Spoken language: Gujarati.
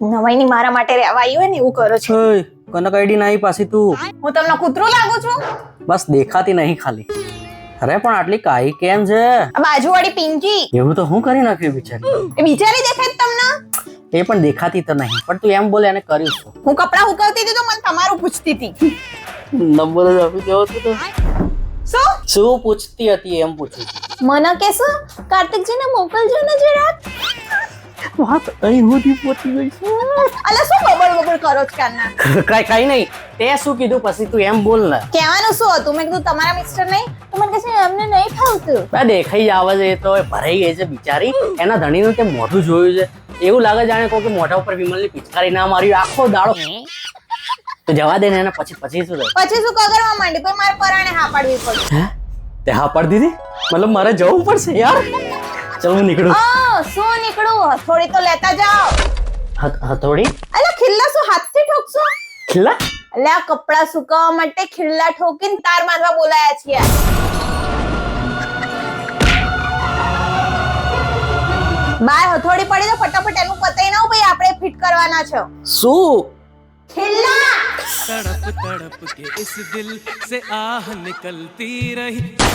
નવાઈની મારા માટે રહેવા આવી હોય ને એવું કરો છો. ઓય કનક આઈડી નાઈ પાછી તું. હું તમને કૂતરું લાગુ છું? બસ દેખાતી નહીં ખાલી. અરે પણ આટલી કાઈ કેમ છે? આ બાજુવાળી પિંકી. એવું તો હું કરી નાખ્યું બિચારી? એ બિચારી દેખાય તમને? એ પણ દેખાતી તો નહીં પણ તું એમ બોલે એને કર્યું છું. હું કપડા ઉકળતી હતી તો મને તમારું પૂછતી હતી. નંબર જ આપી દેવો તો શું? શું પૂછતી હતી એમ પૂછ્યું મને કેસો કાર્તિકજીને મોકલજો ને જરાક. વાત અહીં સુધી પહોંચી ગઈ છે. અલા શું બબડ બબડ કરો છો કાના કઈ કઈ નહીં. તે શું કીધું? પછી તું એમ બોલ ને. કહેવાનું શું હતું? મેં કીધું તમારા મિસ્ટર નહીં તો મને કહે એમને નહીં ફાવતું. બે દેખાઈ આવે છે એ તો ભરાઈ ગઈ છે બિચારી. એના ધણીનું તે મોઢું જોયું છે? એવું લાગે જાણે કોઈ કે મોઢા ઉપર વિમલની પિચકારી ના મારી આખો દાડો. તો જવા દે ને એને પછી પછી શું થયું? પછી શું કગરવા માંડી? પણ મારે પરાણે હા પાડવી પડશે. તે હા પાડી દીધી? મતલબ મારે જવું પડશે યાર? ચલ હું નીકળું. શું નીકળું. હથોડી તો લેતા જાઓ. હથોડી? અલા ખિલ્લા શું હાથથી ઠોકશો? ખિલ્લા? અલે આ કપડા સુકાવવા માટે ખિલ્લા ઠોકીને તાર મારવા બોલાયા છીએ. બાર હથોડી પડી તો ફટાફટ એનું પતાઈ નાઉ ભાઈ આપણે ફિટ કરવાના છો. શું? ખિલ્લા! તડપ તડપ કે ઇસ દિલ સે આહ નિકલતી રહી.